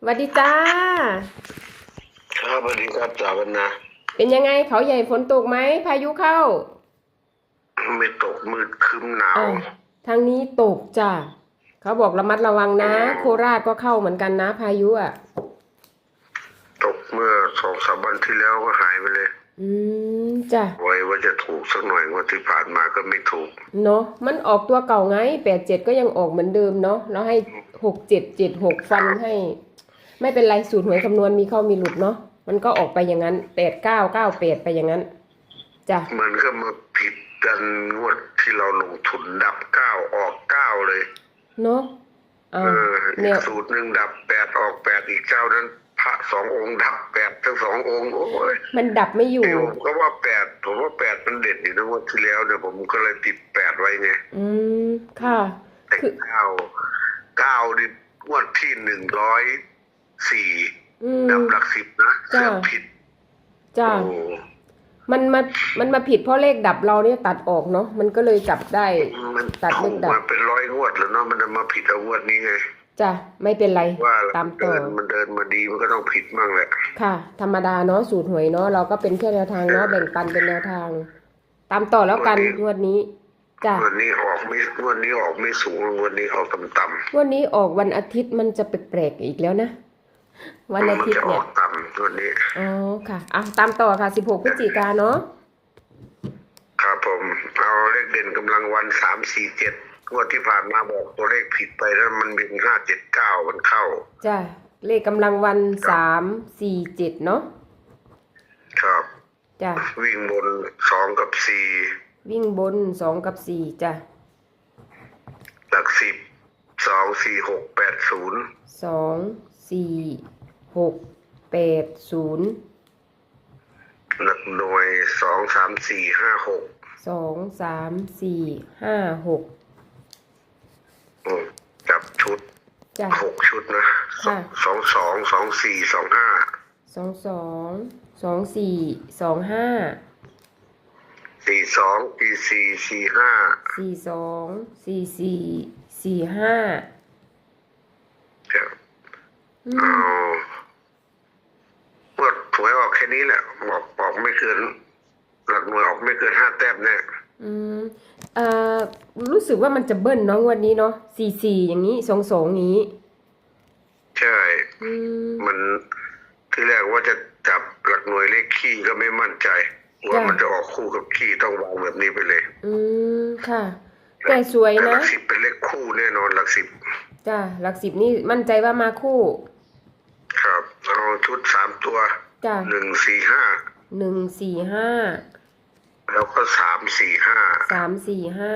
สวัสดีจ้า ครับสวัสดีครับจ่าวันนะเป็นยังไงเขาใหญ่ฝนตกไหมพายุเข้าไม่ตกมืดครึ้มหนาวอ่าทางนี้ตกจ้าเขาบอกระมัดระวังนะ โคราชก็เข้าเหมือนกันนะ พายุอะ ตกเมื่อสองสามวันที่แล้วก็หายไปเลยอืมจ้ะไว้ว่าจะถูกสักหน่อยงวันที่ผ่านมาก็ไม่ถูก เนาะมันออกตัวเก่าไงแปดเจ็ดก็ยังออกเหมือนเดิมเนาะแล้วให้หกเจ็ดเจ็ดหกฟันให้ ไม่เป็นไรสูตรหวยคำนวณมีเข้ามีหลุดเนาะมันก็ออกไปอย่างนั้นแปดเก้าเก้าแปดไปอย่างนั้นจ้ะมันก็มาผิดกันงวดที่เราลงทุนดับเก้าออกเก้าเลย เนาะเออ่าออีเนี่กยสูตรหนึ่งดับแปดออกแปดอีกเจ้านั้นพระสององค์ดับแปดทั้งสององค์โอ้ยมันดับไม่อยู่ที่ผมก็ว่าแปดผมว่าแปดมันเด่นอยู่นะงวดที่แล้วเนี่ยผมก็เลยติดแปดไว้ไงอืมค่ะแต่คือเก้าเก้านี่งวดที่หนึ่งร้อย สี่อืม ดับหลักสิบนะเคจ้ารื่องผิดจ้า โอ้มันมา มันมาผิดเพราะเลขดับเราเนี่ยตัดออกเนาะ มันก็เลยจับได้ มันตัดถูเลกขดับ มาเป็นร้อยงวดแล้วเนาะมันจะมาผิดเอางวดนี้ไง จ้ะ ไม่เป็นไร ว่าตามต่เดิอนมันเดินมาดีมันก็ต้องผิดมั่งแหละ ค่ะ ธรรมดาเนาะ สูตรหวยเนาะ เราก็เป็นแค่แนวทางเนาะ แบ่งปันเป็นแนวทาง ตามต่อแล้วกันงวดนี้ จ้ะงวดนี้ออกไม่งวดนี้ออกไม่สูงงวดนี้ออกต่ำงวดนี้ออกวันอาทิตย์มันจะแปลกๆอีกแล้วนะๆ วันอามัทิตจะย์อเนี่อยกต่ำงวดนี้อ๋อค่ะอะตามต่อค่ะ16พฤศจิกาเนาะครับผมเอาเลขเด่นกำลังวันสามสี่เจ็ดงวดที่ผ่านมาบอกตัวเลขผิดไปแล้วมันเป็นห้าเจ็ดเก้ามันเข้าจ้ะเลขกำลังวันสามสี่เจ็ดเนาะครับจ้ะวิ่งบนสองกับสี่วิ่งบนสองกับสี่จ้ะหลักสิบสองสี่หกแปดศูนย์สอง สี่หกแปดศูนย์หลักหน่วยสองสามสี่ห้าหกสองสามสี่ห้าหกอืมจับชุดจ้ะ หกชุดนะค่ะ สองสองสองสี่สองห้าสองสองสองสี่สองห้าสี่สองสี่สี่สี่ห้าสี่สองสี่สี่สี่ห้า ครับอื เอามเมื่อถวยออกแค่นี้แหละ บอกออกไม่เกิน หลักหน่วยออกไม่เกินห้าแต้มแน่อืมเอ่อรู้สึกว่ามันจะเบิ้ลเนาะงวันนี้เนาะสี่สี่อย่างนี้สองสองนี้ ใช่ อืม มันที่แรกว่าจะจับหลักหน่วยเลขขี้ก็ไม่มั่นใจ ว่าจ้ะ มันจะออกคู่กับขี้ต้องวางแบบนี้ไปเลยอืมค่ะ แต่สวยแต่หนะลักสิบเป็นเลขคู่แน่นอนหลักสิบ จ้ะหลักสิบนี่มั่นใจว่ามาคู่ครับ เอาชุดสามตัวจ้ะหนึ่งสี่ห้าหนึ่งสี่ห้าแล้วก็สามสี่ห้าสามสี่ห้า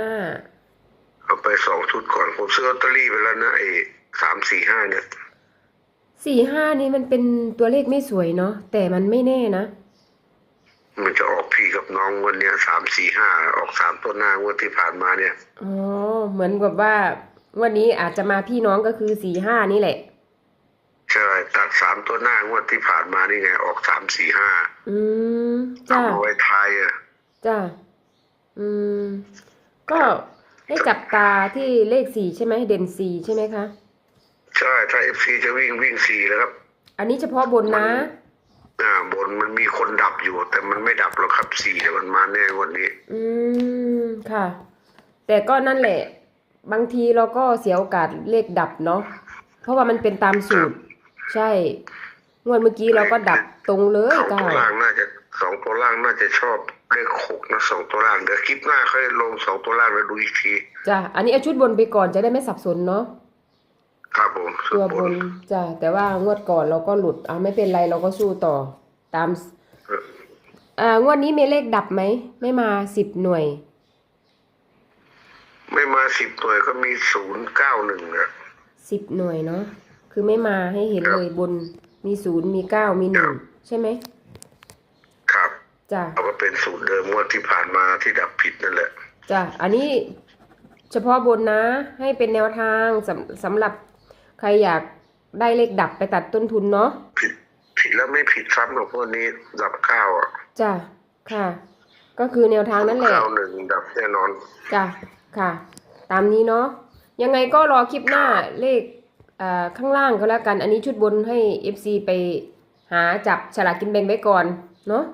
เอาไปสองชุดก่อนผมซื้อลอตเตอรี่ไปแล้วนะไอ้สามสี่ห้าเนี่ยสี่ห้านี่มันเป็นตัวเลขไม่สวยเนาะแต่มันไม่แน่นะ มันจะออกพี่กับน้องวันเนี้ยสามสี่ห้าออกสามตัวหน้างวดที่ผ่านมาเนี่ยอ๋อเหมือนกับว่า วันนี้อาจจะมาพี่น้องก็คือสี่ห้านี่แหละ ใช่ตัดสามตัวหน้างวดที่ผ่านมานี่ไง ออกสามสี่ห้าอืมเอาจ้ามาไว้ท้ายอะจ้าอืม ก็ให้จับตาที่เลขสี่ใช่ไหมเด่นสี่ใช่ไหมคะใช่ถ้าเอฟซีจะวิ่งวิ่งสี่แล้วครับ อันนี้เฉพาะบนนะ อ่า บนมันมีคนดับอยู่ แต่มันไม่ดับหรอกครับสี่แต่ยมันมาแน่วันนี้ อืมค่ะ แต่ก็นั่นแหละ บางทีเราก็เสียโอกาสเลขดับเนาะเพราะว่ามันเป็นตามสูตร ใช่งวดเมื่อกี้เราก็ดับตรงเลยสองเก้าตัวล่างน่าจะสองตัวล่างน่าจะชอบเลขหกนะสองตัวล่างเดี๋ยวคลิปหน้าค่อยลงสองตัวล่างแล้วดูอีกทีจ้ะอันนี้เอาชุดบนไปก่อนจะได้ไม่สับสนเนาะครับผมตัวบนจ้ะแต่ว่างวดก่อนเราก็หลุดเอาไม่เป็นไรเราก็สู้ต่อตามอ่างวดนี้มีเลขดับไหมไม่มาสิบหน่วย ไม่มาสิบหน่วยก็มีศูนย์เก้าหนึ่งอะสิบหน่วยเนาะ คือไม่มาให้เห็นเลยบนมีศูนย์มีเก้ามีหนึ่งใช่ไหมครับจ้ะเอาก็เป็นสูตรเดิมงวดที่ผ่านมาที่ดับผิดนั่นแหละจ้ะอันนี้เฉพาะบนนะ ให้เป็นแนวทางสำสำหรับใครอยากได้เลขดับไปตัดต้นทุนเนาะผิดผิดแล้วไม่ผิดซ้ำหรอกพวกนี้ดับเก้าอะจ้ะค่ะ ก็คือแนวทางนั่นแหละเก้าหนึ่งดับแน่นอนจ้ะค่ะ ตามนี้เนาะยังไงก็รอคลิปหน้าเลขอ่า ข้างล่างก็แล้วกัน อันนี้ชุดบนให้ FC ไปหาจับฉลากกินแบ่งไว้ก่อนเนาะ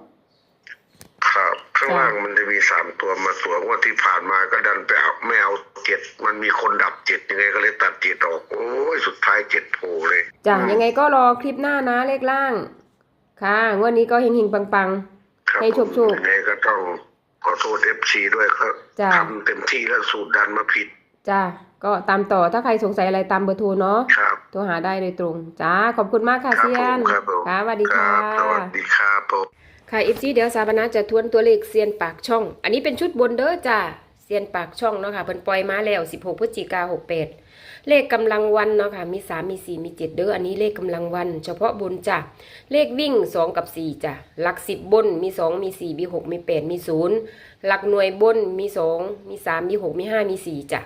ครับ ข้างล่างมันจะมีสามตัวมาตัวงว่าที่ผ่านมาก็ดันไปเอาไม่เอาเจ็ดมันมีคนดับเจ็ดยังไงก็เลยตัดเจ็ดออกโอ้ยสุดท้ายเจ็ดโผล่เลยจ้ะยังไงก็รอคลิปหน้านะเลขล่าง ค่ะงวดนี้ก็เฮงๆปังครับให้โชคผมโชคยังไงก็ต้องขอโทษเอฟซีด้วยครับจ้ะทำเต็มที่แล้วสูตรดันมาผิดๆจ้ะ ก็ตามต่อถ้าใครสงสัยอะไรตามเบอร์โทรเนาะครับโทรหาได้โดยตรงจ้าขอบคุณมากค่ะครับเซียนผมครับผมค่ะสวัสดีคค่ะรับสวัสดีครับผมค่ะอีซีเดี๋ยวสาบานาจะทวนตัวเลขเซียนปากช่อง อันนี้เป็นชุดบนเด้อจ้าเซียนปากช่องเนาะค่ะเพิ่นปล่อยมาแล้ว 16พฤศจิกา68เลขกำลังวันเนาะค่ะมี3มี4มี7เด้ออันนี้เลขกำลังวัน เฉพาะบนจ้ะเลขวิ่ง 2 กับ 4จ้ะหลัก 10 บนมี 2 มี 4 มี 6 มี 8 มี 0 หลักหน่วยบนมี 2 มี 3 มี 6 มี 5 มี 4จ้ะ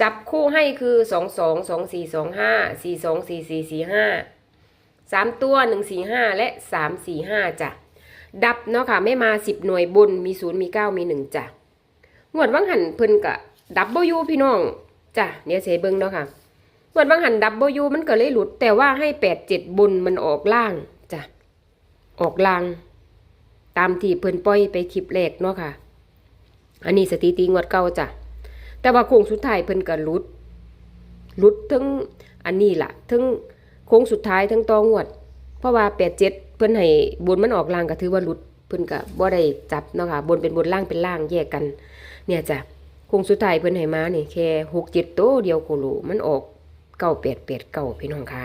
จับคู่ให้คือ2 2 2 4 2 5 4 2 4 4 4 5 3ตัว1 4 5และ3 4 5จ้ะ ดับเนาะค่ะไม่มา10หน่วยบนมี0มี9มี1จ้ะงวดวังหันเพิ่นกะดับเบิลยูพี่น้องจ้ะเดี๋ยวเสเบิ่งเนาะค่ะงวดวังหันดับเบิลยูมันก็เลยหลุด แต่ว่าให้แปดเจ็ดบนมันออกล่างจ้ะออกล่าง ตามที่เพิ่นปล่อยไปคลิปแรกเนาะค่ะ อันนี้สถิติงวดเก่าจ้ะ แต่ว่าโค้งสุดท้ายเพิ่นก็หลุดหลุดทั้งอันนี้ล่ะทั้งโค้งสุดท้ายทั้งตองวด เพราะว่าแปดเจ็ดเพิ่นให้บนมันออกล่างก็ถือว่าหลุดเพิ่นก็บ่ได้จับเนาะค่ะบนเป็นบนล่างเป็นล่างแยกกัน เนี่ยจ้ะโค้งสุดท้ายเพิ่นให้มานี่แค่หกเจ็ดโตวเดียวโคโลมันออกเก้าแปดแปดเก้าพี่น้องค่ะ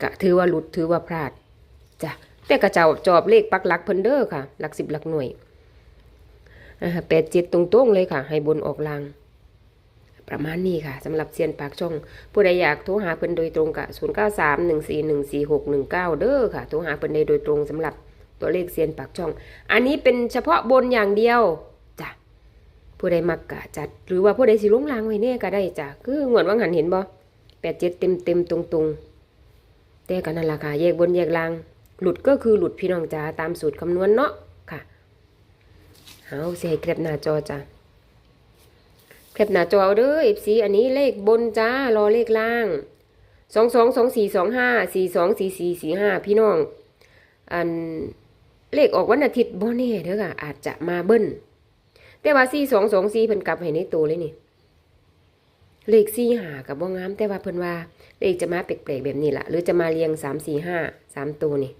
ก็ถือว่าหลุดถือว่าพลาดจ้ะแต่กระเจ้าจอบเลขปักหลักเพิ่นเด้อค่ะ หลักสิบหลักหน่วยแปดเจ็ดตรงๆเลยค่ะ ให้บนออกล่าง ประมาณนี้ค่ะสำหรับเซียนปากช่อง ผู้ใดอยากโทรหาเพิ่นโดยตรงกะ0 9 3 1 4 1 4 6 1 9 เด้อค่ะ โทรหาเพิ่นได้โดยตรงสำหรับตัวเลขเซียนปากช่อง อันนี้เป็นเฉพาะบนอย่างเดียวจ้ะผู้ใดมักกะจัด หรือว่าผู้ใดสิลงลางไว้แน่ก็ได้จ้ะคืองวดว่างหันเห็นบ่แปดเจ็ดเต็มเต็มตรงตรงแต่กันนั่นละค่ะแยกบนแยกล่าง หลุดก็คือหลุดพี่น้องจ้าตามสูตรคำนวณเนาะค่ะเอาเสียเก็บหน้าจอจ้ะ ปหน้าจอเอาเด้อ FC อันนี้เลขบนจ้ารอเลขล่างสองสองสองสี่สองห้าสี่สองสี่สี่สี่ห้าพี่น้อง อันเลขออกวันอาทิตย์บ่แน่เด้อค่ะอาจจะมาเบิ้ลแต่ว่าสี่สองสองสี่เพิ่นกลับให้ในตัวเลยนี่เลขสี่หากับบ่งาม แต่ว่าเพิ่นว่าเลขจะมาแปลกๆแบบนี้ล่ะหรือจะมาเรียงสามสี่ห้าสามตัวนี่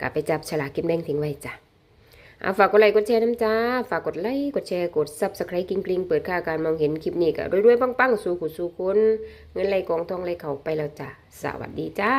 กลับไปจับฉลากกินแบ่งทิ้งไว้จ้ะ อาฝากกดไลค์กดแชร์น้ำจ้า ฝากกดไลค์กดแชร์กด subscribe กริ๊งกริ๊งเปิดค่าการมองเห็นคลิปนี้ก็รวยๆปังๆ สู่ขุดสู่คนเงินไหลกองทองไหลเขาไปแล้วจ้า สวัสดีจ้า